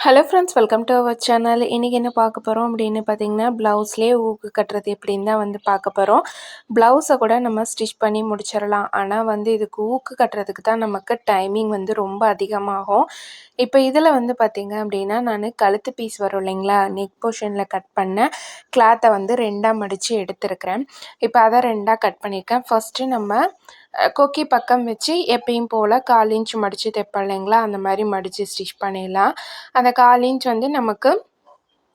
Hello friends welcome to our channel இன்றைக்கி என்ன பார்க்க போகிறோம் அப்படின்னு பார்த்தீங்கன்னா ப்ளவுஸ்லேயே ஊக்கு கட்டுறது எப்படின்னு தான் வந்து பார்க்க போகிறோம் ப்ளவுஸை கூட நம்ம ஸ்டிச் பண்ணி முடிச்சிடலாம். ஆனால் வந்து இதுக்கு ஊக்கு கட்டுறதுக்கு தான் நமக்கு டைமிங் வந்து ரொம்ப அதிகமாகும். இப்போ இதில் வந்து பார்த்திங்க அப்படின்னா நான் கழுத்து பீஸ் வரும் இல்லைங்களா நெக் போர்ஷனில் கட் பண்ண கிளாத்தை வந்து ரெண்டாக மடித்து எடுத்துருக்கிறேன். இப்போ அதை ரெண்டாக கட் பண்ணியிருக்கேன். ஃபஸ்ட்டு நம்ம கொக்கி பக்கம் வச்சு எப்பயும் போல் கால் இன்ச் மடித்து தைப்போம் இல்லைங்களா அந்த மாதிரி மடித்து ஸ்டிச் பண்ணிடலாம். அந்த கால் இன்ச் வந்து நமக்கு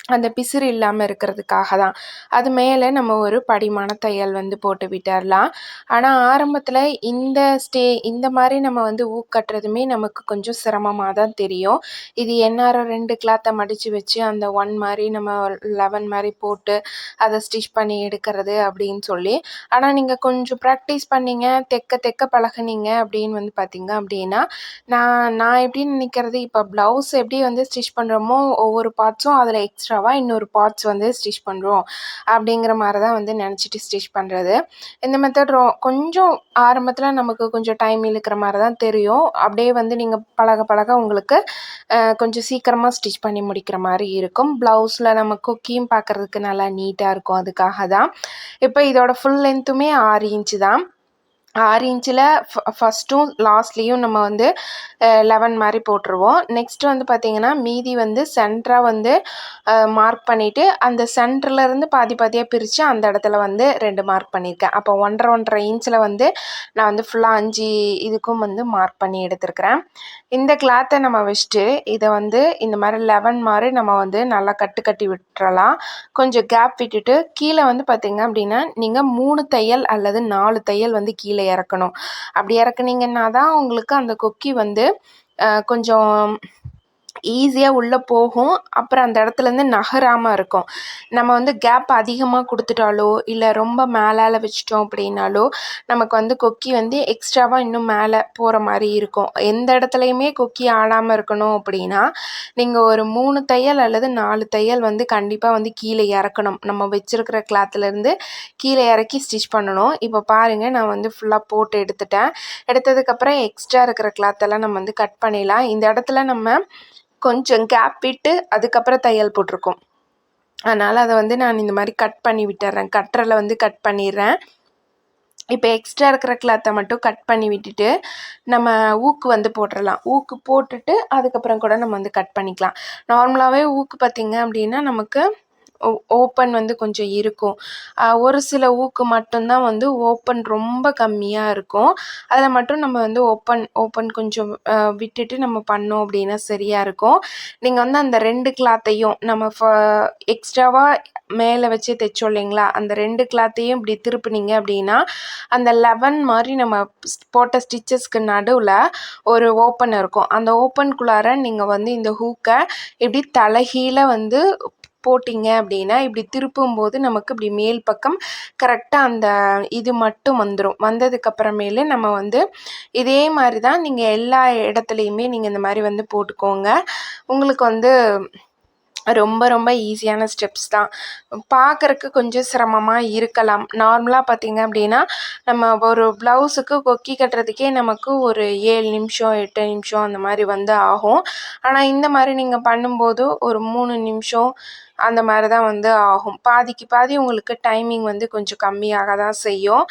அந்த பிசிறு இல்லாமல் இருக்கிறதுக்காக தான் அது மேலே நம்ம ஒரு படிமான தையல் வந்து போட்டு விட்டுடலாம் ஆனால் ஆரம்பத்தில் இந்த ஸ்டே இந்த மாதிரி நம்ம வந்து ஊக்கட்டுறதுமே நமக்கு கொஞ்சம் சிரமமாக தான் தெரியும். இது எந்நேரம் ரெண்டு கிளாத்தை மடித்து வச்சு அந்த ஒன் மாதிரி நம்ம லெவன் மாதிரி போட்டு அதை ஸ்டிச் பண்ணி எடுக்கிறது அப்படின்னு சொல்லி. ஆனால் நீங்கள் கொஞ்சம் ப்ராக்டிஸ் பண்ணிங்க தெக்க தெக்க பழகுனீங்க அப்படின்னு வந்து பார்த்தீங்க அப்படின்னா நான் நான் எப்படி நினைக்கிறது? இப்போ ப்ளவுஸ் எப்படி வந்து ஸ்டிச் பண்ணுறோமோ ஒவ்வொரு பார்ட்ஸும் அதில் எக்ஸ்ட்ரா எக்ஸ்ட்ராவாக இன்னொரு பார்ட்ஸ் வந்து ஸ்டிச் பண்ணுறோம் அப்படிங்கிற மாதிரி தான் வந்து நினச்சிட்டு ஸ்டிச் பண்ணுறது இந்த மெத்தட் ரொ கொஞ்சம் ஆரம்பத்தில் நமக்கு கொஞ்சம் டைம் இழுக்கிற மாதிரி தான் தெரியும். அப்படியே வந்து நீங்கள் பழக பழக உங்களுக்கு கொஞ்சம் சீக்கிரமாக ஸ்டிச் பண்ணி முடிக்கிற மாதிரி இருக்கும். ப்ளவுஸில் நம்ம குக்கியும் பார்க்குறதுக்கு நல்லா நீட்டாக இருக்கும். அதுக்காக தான் இப்போ இதோட ஃபுல் லென்த்துமே ஆறு இன்ச்சு தான். ஆறு இன்ச்சில் ஃப ஃபஸ்ட்டும் லாஸ்ட்லேயும் நம்ம வந்து லெவன் மாதிரி போட்டுருவோம். நெக்ஸ்ட்டு வந்து பார்த்திங்கன்னா மீதி வந்து சென்டராக வந்து மார்க் பண்ணிவிட்டு அந்த சென்டர்லேருந்து பாதி பாதியாக பிரித்து அந்த இடத்துல வந்து ரெண்டு மார்க் பண்ணியிருக்கேன் அப்போ ஒன்றரை ஒன்றரை இன்ச்சில் வந்து நான் வந்து ஃபுல்லாக அஞ்சு இதுக்கும் வந்து மார்க் பண்ணி எடுத்துருக்கிறேன். இந்த கிளாத்தை நம்ம வச்சுட்டு இதை வந்து இந்த மாதிரி லெவன் மாதிரி நம்ம வந்து நல்லா கட்டு கட்டி விட்டுறலாம். கொஞ்சம் கேப் விட்டுட்டு கீழே வந்து பார்த்திங்க அப்படின்னா நீங்கள் மூணு தையல் அல்லது நாலு தையல் வந்து கீழே இறக்கணும். அப்படி இறக்குனீங்கன்னா தான் உங்களுக்கு அந்த கொக்கி வந்து கொஞ்சம் ஈஸியாக உள்ளே போகும். அப்புறம் அந்த இடத்துலேருந்து நகராமல் இருக்கும். நம்ம வந்து கேப் அதிகமாக கொடுத்துட்டாலோ இல்லை ரொம்ப மேலால் வச்சிட்டோம் அப்படின்னாலோ நமக்கு வந்து கொக்கி வந்து எக்ஸ்ட்ராவாக இன்னும் மேலே போகிற மாதிரி இருக்கும். எந்த இடத்துலையுமே கொக்கி ஆடாமல் இருக்கணும் அப்படின்னா நீங்கள் ஒரு மூணு தையல் அல்லது நாலு தையல் வந்து கண்டிப்பாக வந்து கீழே இறக்கணும். நம்ம வச்சுருக்கிற கிளாத்துலேருந்து கீழே இறக்கி ஸ்டிச் பண்ணணும். இப்போ பாருங்கள் நான் வந்து ஃபுல்லாக போட்டு எடுத்துட்டேன். எடுத்ததுக்கப்புறம் எக்ஸ்ட்ரா இருக்கிற கிளாத்தெல்லாம் நம்ம வந்து கட் பண்ணிடலாம். இந்த இடத்துல நம்ம கொஞ்சம் கேப் விட்டு அதுக்கப்புறம் தையல் போட்டிருக்கோம். அதனால் அதை வந்து நான் இந்த மாதிரி கட் பண்ணி விட்டுறேன். கட்டரில் வந்து கட் பண்ணிடுறேன். இப்போ எக்ஸ்ட்ரா இருக்கிற கிளாத்தை மட்டும் கட் பண்ணி விட்டுட்டு நம்ம ஊக்கு வந்து போட்டுடலாம் ஊக்கு போட்டுட்டு அதுக்கப்புறம் கூட நம்ம வந்து கட் பண்ணிக்கலாம். நார்மலாகவே ஊக்கு பார்த்திங்க அப்படின்னா நமக்கு ஓப்பன் வந்து கொஞ்சம் இருக்கும். ஒரு சில ஊக்கு மட்டும்தான் வந்து ஓப்பன் ரொம்ப கம்மியாக இருக்கும். அதில் மட்டும் நம்ம வந்து ஓப்பன் ஓப்பன் கொஞ்சம் விட்டுட்டு நம்ம பண்ணோம் அப்படின்னா சரியாக இருக்கும். நீங்கள் வந்து அந்த ரெண்டு கிளாத்தையும் நம்ம ஃப எக்ஸ்ட்ராவாக மேலே வச்சு தைச்சோம் இல்லைங்களா? அந்த ரெண்டு கிளாத்தையும் இப்படி திருப்பினீங்க அப்படின்னா அந்த லெவன் மாதிரி நம்ம போட்ட ஸ்டிச்சஸ்க்கு நடுவில் ஒரு ஓப்பன் இருக்கும். அந்த ஓப்பன்குள்ளார நீங்கள் வந்து இந்த ஹூக்கை இப்படி தலைகீழ வந்து போட்டிங்க அப்படின்னா இப்படி திருப்பும்போது நமக்கு இப்படி மேல் பக்கம் கரெக்டாக அந்த இது மட்டும் வந்துடும் வந்ததுக்கப்புறமேலு நம்ம வந்து இதே மாதிரி தான் நீங்கள் எல்லா இடத்துலையுமே நீங்கள் இந்த மாதிரி வந்து போட்டுக்கோங்க. உங்களுக்கு வந்து ரொம்ப ரொம்ப ஈஸியான ஸ்டெப்ஸ் தான். பார்க்குறக்கு கொஞ்சம் சிரமமாக இருக்கலாம். நார்மலாக பார்த்திங்க அப்படின்னா நம்ம ஒரு ப்ளவுஸுக்கு கொக்கி கட்டுறதுக்கே நமக்கு ஒரு ஏழு நிமிஷம் எட்டு நிமிஷம் அந்த மாதிரி வந்து ஆகும். ஆனால் இந்த மாதிரி நீங்கள் பண்ணும்போது ஒரு மூணு நிமிஷம் அந்த மாதிரி தான் வந்து ஆகும். பாதிக்கு பாதி உங்களுக்கு டைமிங் வந்து கொஞ்சம் கம்மியாக தான் செய்யும்.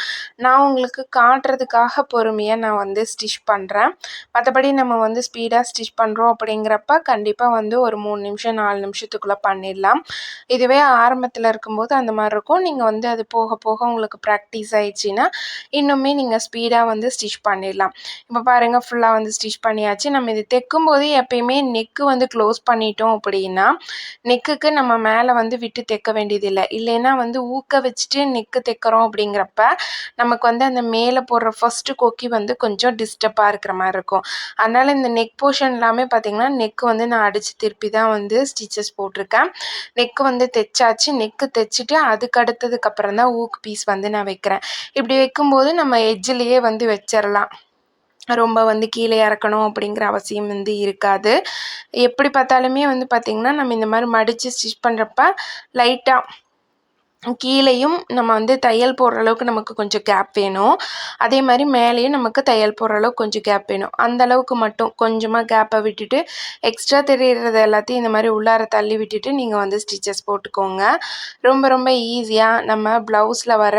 நான் உங்களுக்கு காட்டுறதுக்காக பொறுமையாக நான் வந்து ஸ்டிச் பண்ணுறேன் மற்றபடி நம்ம வந்து ஸ்பீடாக ஸ்டிச் பண்ணுறோம் அப்படிங்கிறப்ப கண்டிப்பாக வந்து ஒரு மூணு நிமிஷம் நாலு நிமிஷத்துக்குள்ளே பண்ணிடலாம். இதுவே ஆரம்பத்தில் இருக்கும்போது அந்த மாதிரி இருக்கும். நீங்கள் வந்து அது போக போக உங்களுக்கு ப்ராக்டிஸ் ஆயிடுச்சுன்னா இன்னுமே நீங்கள் ஸ்பீடாக வந்து ஸ்டிச் பண்ணிடலாம். இப்போ பாருங்கள் ஃபுல்லாக வந்து ஸ்டிச் பண்ணியாச்சு. நம்ம இது தைக்கும்போது எப்பயுமே நெக்கு வந்து க்ளோஸ் பண்ணிட்டோம் அப்படின்னா நெக்குக்கு நம்ம மேலே வந்து விட்டு தைக்க வேண்டியதில்லை. இல்லைன்னா வந்து ஊக்க வச்சுட்டு நெக்கு தைக்கிறோம் அப்படிங்கிறப்ப நமக்கு வந்து அந்த மேலே போடுற ஃபஸ்ட்டு கொக்கி வந்து கொஞ்சம் டிஸ்டர்பாக இருக்கிற மாதிரி இருக்கும். அதனால் இந்த நெக் போர்ஷன் எல்லாமே பார்த்திங்கன்னா நெக்கு வந்து நான் அடித்து திருப்பி தான் வந்து ஸ்டிச்சஸ் போட்டிருக்கேன். நெக்கு வந்து தைச்சாச்சு. நெக்கு தைச்சிட்டு அதுக்கு அடுத்ததுக்கப்புறம் தான் ஊக்கு பீஸ் வந்து நான் வைக்கிறேன். இப்படி வைக்கும்போது நம்ம எஜ்ஜிலேயே வந்து வச்சிடலாம் ரொம்ப வந்து கீழே இறக்கணும் அப்படிங்கிற அவசியம் வந்து இருக்காது. எப்படி பார்த்தாலுமே வந்து பார்த்திங்கன்னா நம்ம இந்த மாதிரி மடித்து ஸ்டிச் பண்ணுறப்ப லைட்டாக கீழேயும் நம்ம வந்து தையல் போடுற அளவுக்கு நமக்கு கொஞ்சம் கேப் வேணும். அதே மாதிரி மேலேயும் நமக்கு தையல் போடுற அளவுக்கு கொஞ்சம் கேப் வேணும். அந்த அளவுக்கு மட்டும் கொஞ்சமாக கேப்பை விட்டுட்டு எக்ஸ்ட்ரா தெரியுறது எல்லாத்தையும் இந்த மாதிரி உள்ளார தள்ளி விட்டுட்டு நீங்கள் வந்து ஸ்டிச்சஸ் போட்டுக்கோங்க. ரொம்ப ரொம்ப ஈஸியாக நம்ம ப்ளவுஸில் வர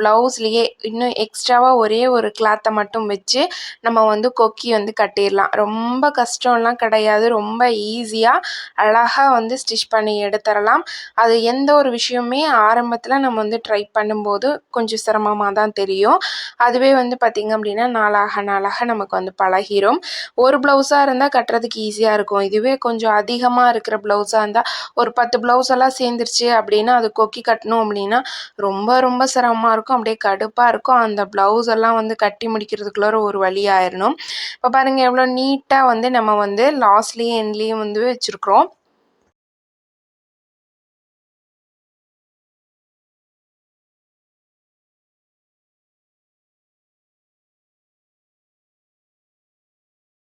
ப்ளவுஸ்லேயே இன்னும் எக்ஸ்ட்ராவாக ஒரே ஒரு கிளாத்தை மட்டும் வச்சு நம்ம வந்து கொக்கி வந்து கட்டிடலாம். ரொம்ப கஷ்டம்லாம் கிடையாது. ரொம்ப ஈஸியாக அழகாக வந்து ஸ்டிச் பண்ணி எடுத்துடலாம். அது எந்த ஒரு விஷயம் விஷயமே ஆரம்பத்தில் நம்ம வந்து ட்ரை பண்ணும்போது கொஞ்சம் சிரமமாக தான் தெரியும். அதுவே வந்து பார்த்திங்க அப்படின்னா நாளாக நாளாக நமக்கு வந்து பழகிரும். ஒரு ப்ளவுஸாக இருந்தால் கட்டுறதுக்கு ஈஸியாக இருக்கும். இதுவே கொஞ்சம் அதிகமாக இருக்கிற ப்ளவுஸாக இருந்தால் ஒரு பத்து ப்ளவுஸ் எல்லாம் சேர்ந்துருச்சு அப்படின்னா அது கொக்கி கட்டணும் அப்படின்னா ரொம்ப ரொம்ப சிரமமாக இருக்கும். அப்படியே கடுப்பாக இருக்கும். அந்த ப்ளவுஸ் எல்லாம் வந்து கட்டி முடிக்கிறதுக்குள்ள ஒரு வழி ஆயிடணும் இப்போ பாருங்கள் எவ்வளோ நீட்டாக வந்து நம்ம வந்து லாஸ்ட்லேயும் எண்ட்லேயும் வந்து வச்சுருக்குறோம்.